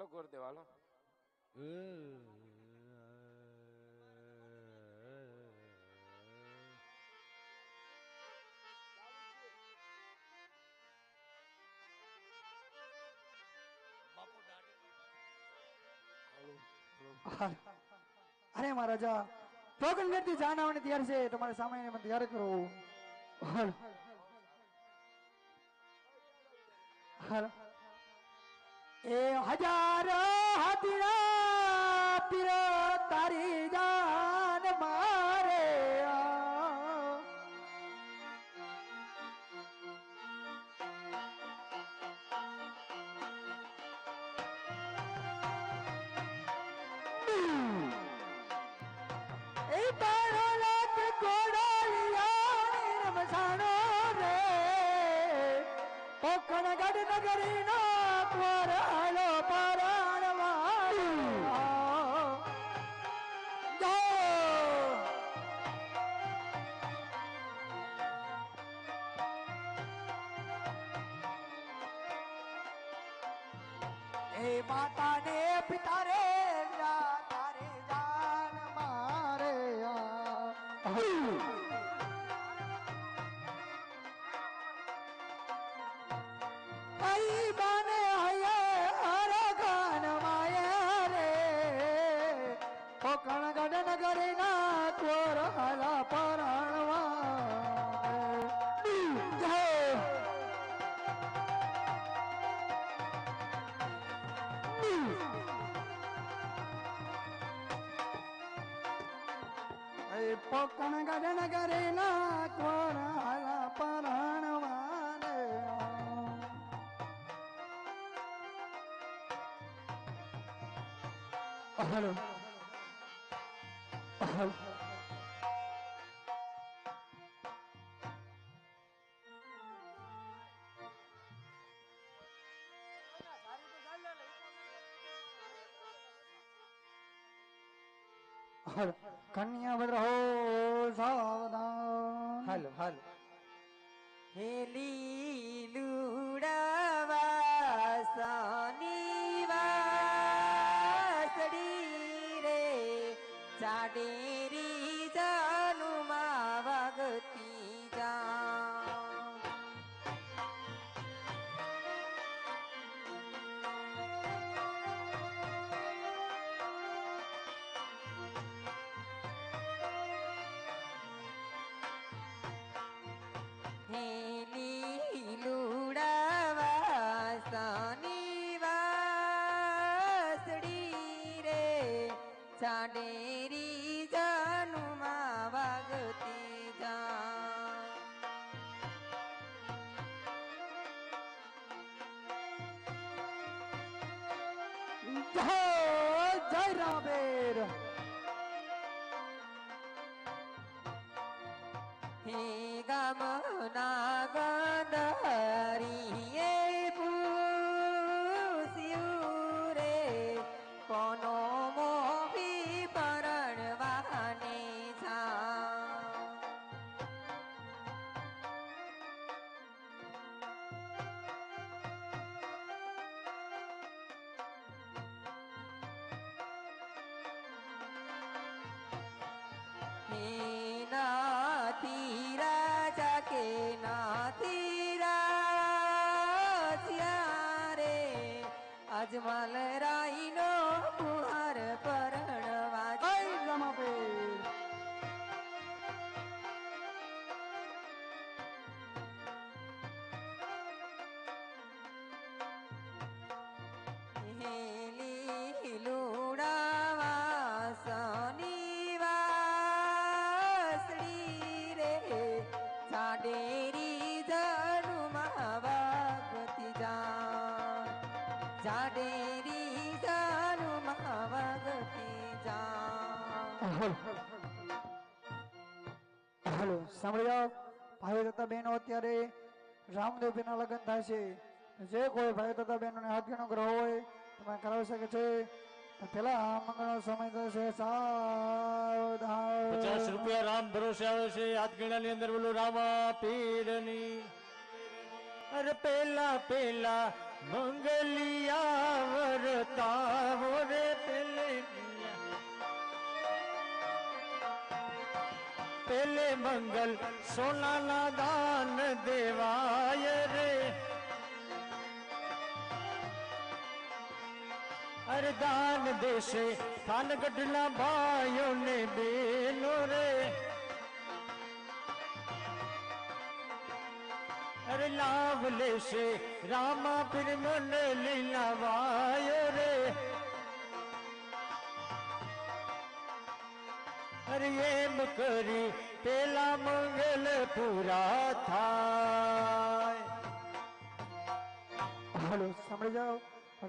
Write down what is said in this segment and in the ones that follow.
હાલો ગુરુદેવ, હાલો. અરે મહારાજા ટોકન કરતી જાન આવવાની તૈયાર છે. તમારે સામે મને તૈયાર કરો. હાલ. એ હજારો હાથીના પીરો તારી જાન મારે આ. એ તારો લાખ કોડાલિયા રમસાણો રે પોખણ ગઢ નગરી નો what એ પોકણ ગઢ નગરે ના કોર હાલા. પરણ હલો. હલો હલો. કન્યા ભદ્ર Halo, halo. હેલી લુડાવાસની વાસડી રે ચાડેરી જાનુમાં વાગતી જા જય જય રામેર હે ગમના ગંધરીએ igual ચાડેરી જનુમાં વાગતી જા હાલો. સાંભળી જાઓ ભાઈઓ તથા બહેનો અત્યારે રામદેવ ના લગ્ન થાય છે. જે કોઈ ભાઈઓ તથા બહેનોને હાથીનો ગ્રહ હોય તમે કરાવી શકે છે. પેલા આ મંગળનો સમય થશે. સાવધાન પચાસ રૂપિયા રામ ભરોસે આવે છે. હાથગીણાની અંદર બોલું રામા પીરની. અરે પેલા પેલા मंगलिया वरता हो रे पहले पहले मंगल सोना ना दान देवाय रे। अरदान देशे थान गडला भाइयों ने बेलो रे। અરે લાભ લેશે. રામા પીર મને લીલાવાયો રે. અરે એમ કરી પેલા મંગલ પૂરા થાય. હાલો સાંભળી જાઓ.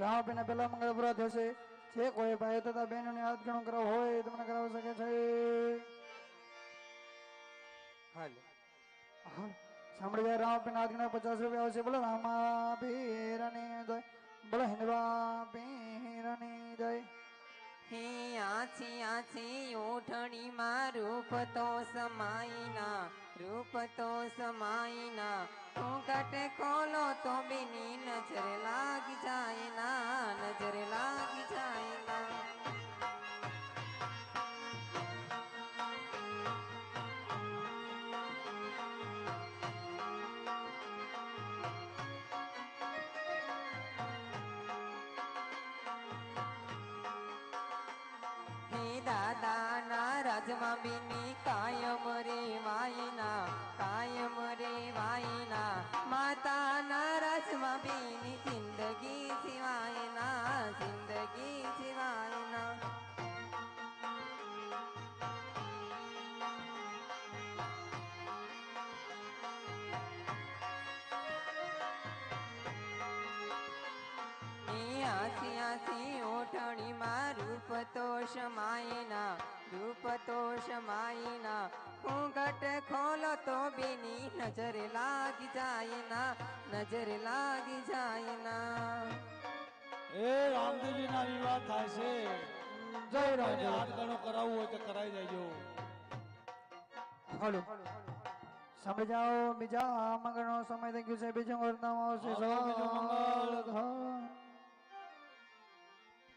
રામાપીના પેલા મંગળ પૂરા થશે. જે કોઈ ભાઈ તથા બહેનોને હાથ ગણો કરાવ હોય તમને કરાવી શકે છે. હાલો. હાલો. સાંભળી જાય રામાપીના હાથ ગણા પચાસ રૂપિયા આવશે બોલો રામા પીરની જય બોલો હિન્દવા પીરની જય હે આછી આછી ઓઠણીમાં રૂપ તો સમાઈના રૂપ તો સમાઈના ઘૂંઘટ ખોલો તો બેની નજર લાગી જાય ના નજર લાગી જાય ના દાદાના રાજમાં બીની કાયમ રે વાયના આસી ઓઠણીમાં રૂપ તો માયના રૂપ તો શમાયના ઘૂંઘટ ખોલો તો બેની નજર લાગી જાય ના નજર લાગી જાય ના એ રામદેવજી ના વિવાહ થાય છે. જય રામ. હાથ ગણો કરાવવું હોય તો કરાવી દેજો. હલો. સમજાવો બીજા. મંગળનો સમય થઈ ગયો છે. બીજો વર્તનામ આવશે. હાલો, બીજું મંગળ.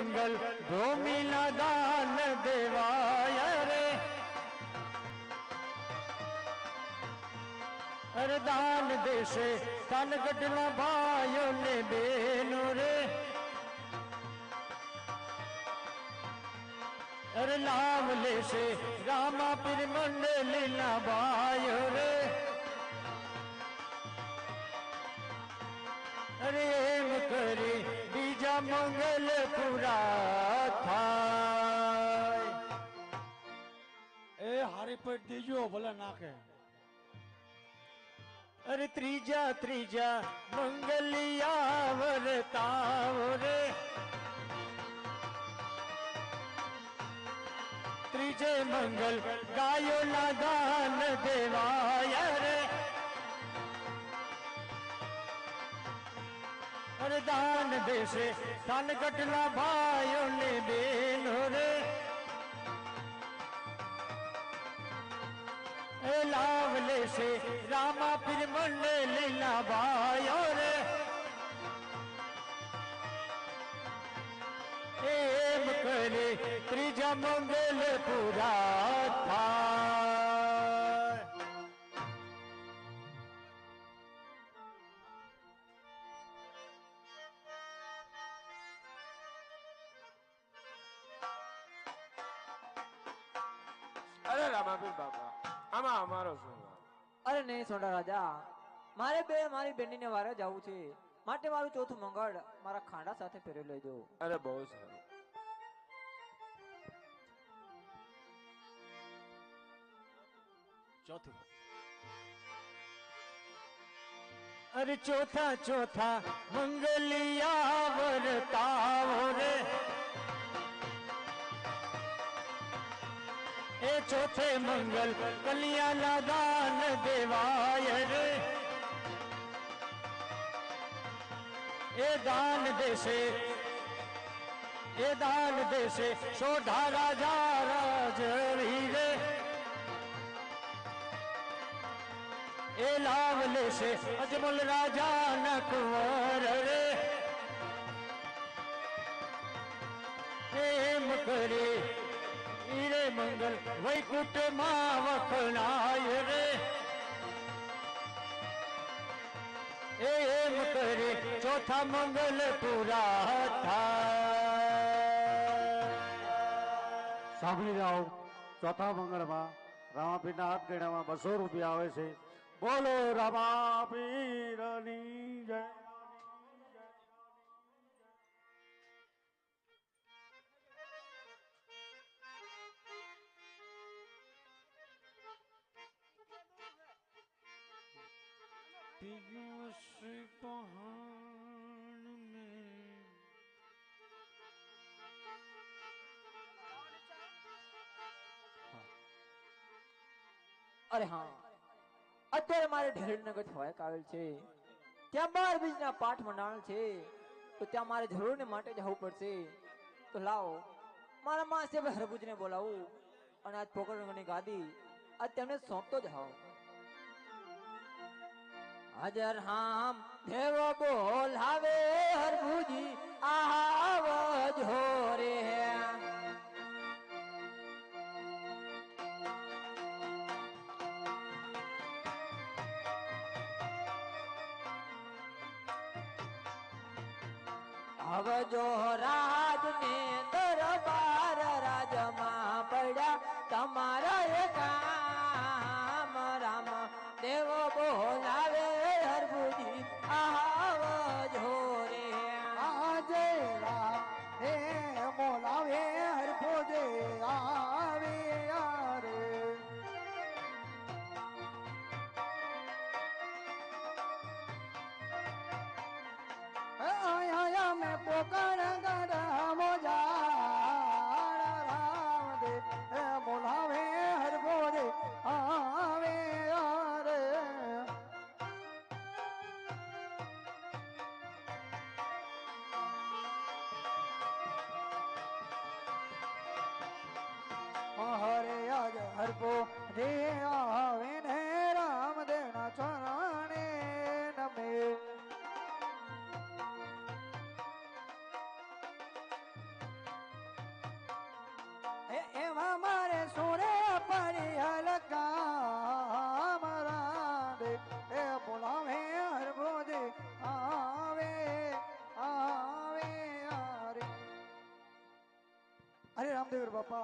मंगल भूमि न दान देवाय रे। अरे दान देशे तन गडला भाई ने बेनु रे। अरे नाम ले से रामा पिर मंडल ना भाई रे। अरे एम करे મંગલ પૂરા થાય એ હારી પેટ દેજો ભલે નાખે અરે ત્રીજા ત્રીજા મંગલિયા વરતાવો રે ત્રીજે મંગલ ગાયો ના દાન દેવાય રે દાન દેશે. કાનગઢના ભાઈઓ ને બેનો રે. એ લાવ લેશે. રામા પીર લીલા ભાઈઓ રે. એમ કરે, ત્રીજા મંગલ પૂરા થાય. અરે નહીં સોંડા રાજા, મારે બે મારી બેનીને વારે જવું છે. માટે મારું ચોથું મંગળ મારા ખાંડા સાથે ફેરવી લેજો. અરે બહુ સારું. ચોથું. અરે ચોથા ચોથા મંગલિયા વરતાવો રે. रे चौथे मंगल कलिया लादान देवाय रे। ए दान देसे ए दान देसे सोढ़ा राजा राज रे। ए लावले से अजमल राजा न रे। प्रेम करे ઈરે મંગલ વૈકુંઠમાં વખણાય રે. એમ કરે ચોથા મંગલ પૂરા સાંભળી જાઓ, ચોથા મંગળમાં રામાપીરના હાથ ગણામાં બસો રૂપિયા આવે છે. બોલો રામાપીરની અરે હા. અત્યારે મારે ઢેરનગર થવાય આવેલ છે. ત્યાં બાર બીજના પાઠ મંડાણ છે. તો ત્યાં મારે જરૂર ને માટે જવું પડશે. તો લાવો. મારા માસે હરભુજને બોલાવું. અને આજ પોકરણની ગાદી. આજ તેમને સોંપતો જ આવો हजर हम देवो बोल हवे, हर भूजी आवाज़ हो रे है। अब जो राज ने दरबार राजमा पड़ा, तमारा ये काम हरे आज हर को दे आवे ने राम देना चराने नमे। एवं मारे सोरे परिहल काम राधे ए, बुलावे हर दे आवे आवे हरे हरे रामदेव बापा।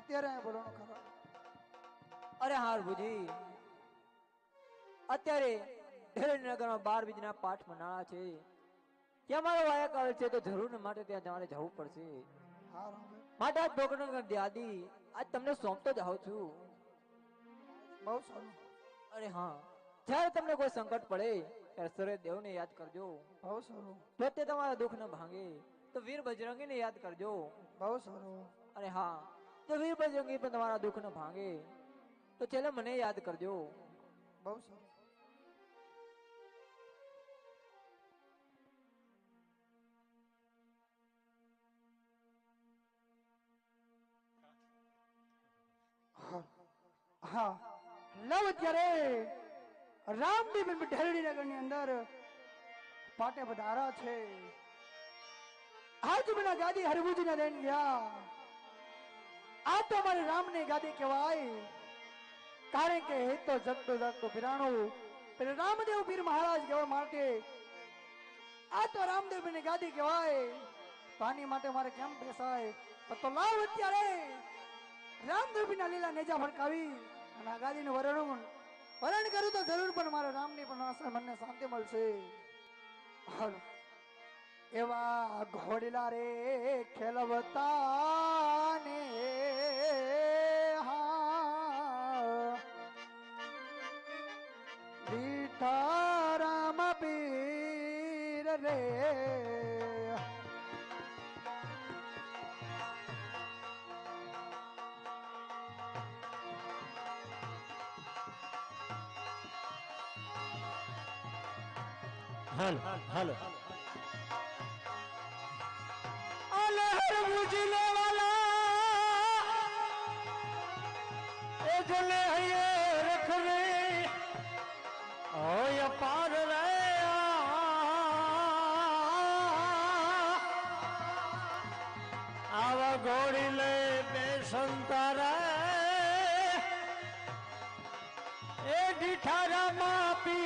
અત્યારે અહીંયા બોલવાનું ખરા. અરે હાર ભુજી અત્યારે ઢેરનગરમાં બાર બીજના પાઠ મનાળા છે. ત્યાં મારો વાયક આવે છે તો જરૂર માટે ત્યાં તમારે જવું પડશે. માટે આ પોકરણગઢ દાદી આજ તમને સોંપતો જાઉં છું. બહુ સારું. અરે હા. જ્યારે તમને કોઈ સંકટ પડે ત્યારે સૂર્ય દેવને યાદ કરજો. બહુ સારું. તો તે તમારા દુઃખ ન ભાંગે તો વીર બજરંગીને યાદ કરજો. બહુ સારું. અરે હા. તો વીર બજરંગી પણ તમારા દુઃખ ન ભાંગે તો છેલ્લે મને યાદ કરજો બહુ સારું હા હા લવ ત્યારે રામદેવ ઢેરડી નગરની અંદર પાટે પધારા છે આજ બના ગાદી હરભુજ ને લઈને ગયા આ તો અમારી રામની ગાદી કહેવાય. કારણ કે એ તો જગતો જગતો પેલો રામદેવ પીર મહારાજ કહેવા માટે આ તો રામદેવની ગાદી કહેવાય. પાણી માટે મારે કેમ બેસાય? તો લાવ અત્યારે. રામદેવ ના લીલા નેજા ફડકાવી અને આ ગાદીનું વર્ણન. વર્ણન કરું તો જરૂર, પણ મારે રામની પણ આશા મને શાંતિ મળશે. એવા ઘોડલા રે ખેલવતા ને રે હાલ હાલ. અલહર મુજલે વાલા એ ઘોડી લે બે સંતારા. એ ડીઠારામાં પીર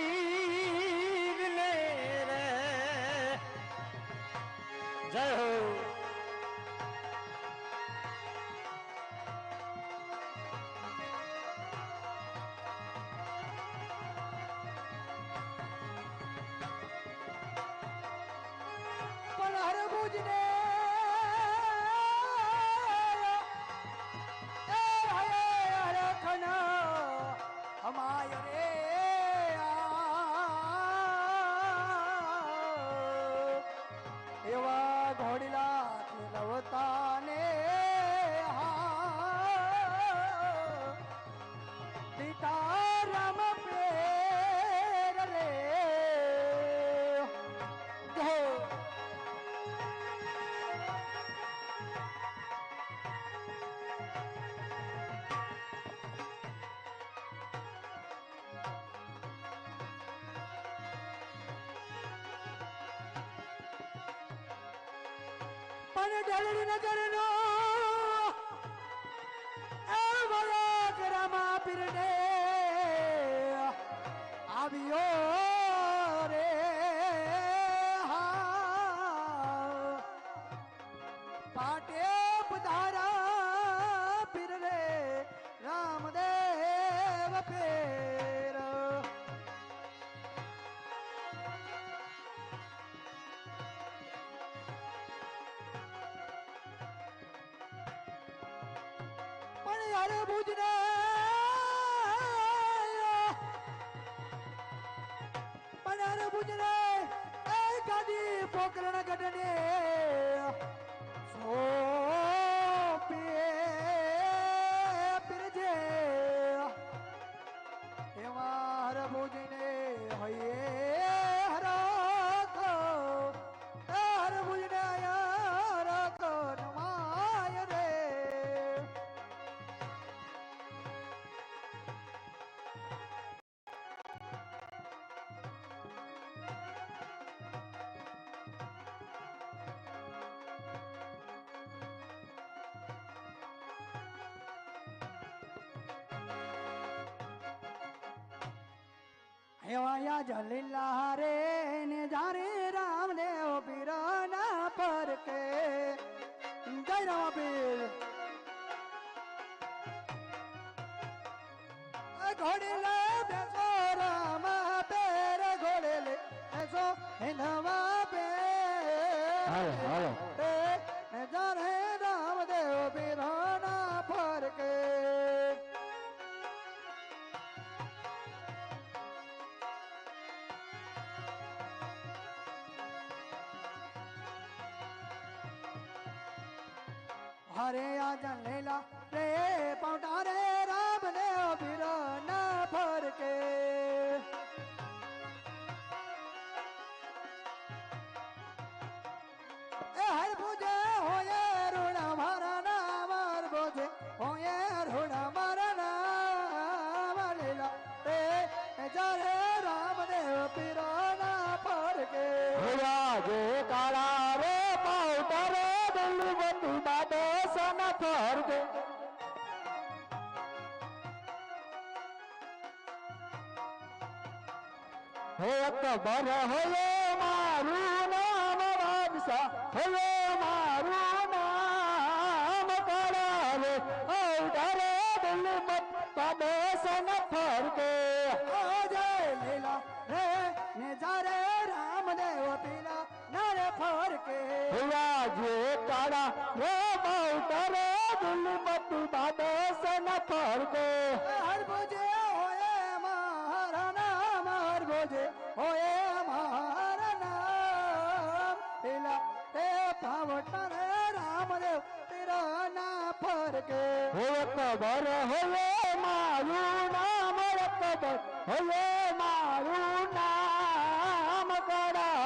પણ ઢળડી નગર আরে বুঝনে মানে আরে বুঝনে এই গাদি পোকরে না গেটে હેવાયા જલીલા રે ને જારે રામદેવ પીર ના પર કે જય રામ પીર. ઘોડી લે બેસો. હરે આજન લેલા રે પૌટા રે રામ ને પીર ના ફરકે. हो मारू नाम बादशाह हो मारू नाम करावे और डरे दिल फर के आ जाए राम देव पीला फर के हुआ जे काड़ा रे बाउटरे दिल मत पदेश न फर के हर बुझ ના ફરકે ખબર હવે મારું નામ ખબર હવે મારું નામ કડા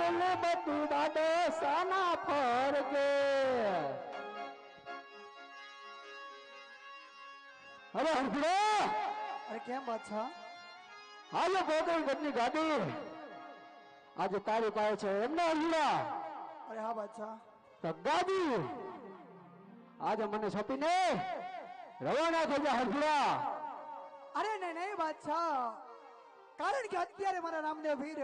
દુલમતું દાદો સાના ફરકે અરે હરફડો અરે કેમ બાદશાહ હાલો ગોકળ ગઢની ગાડી આજે તારી પાસે છે એમના હરફડા અરે હા બાદશાહ તો ગાદી આજે મને સોંપીને રવાના જા હરફડા અરે નહીં નહીં બાદશાહ કારણ કે અત્યારે મારા નામને વીર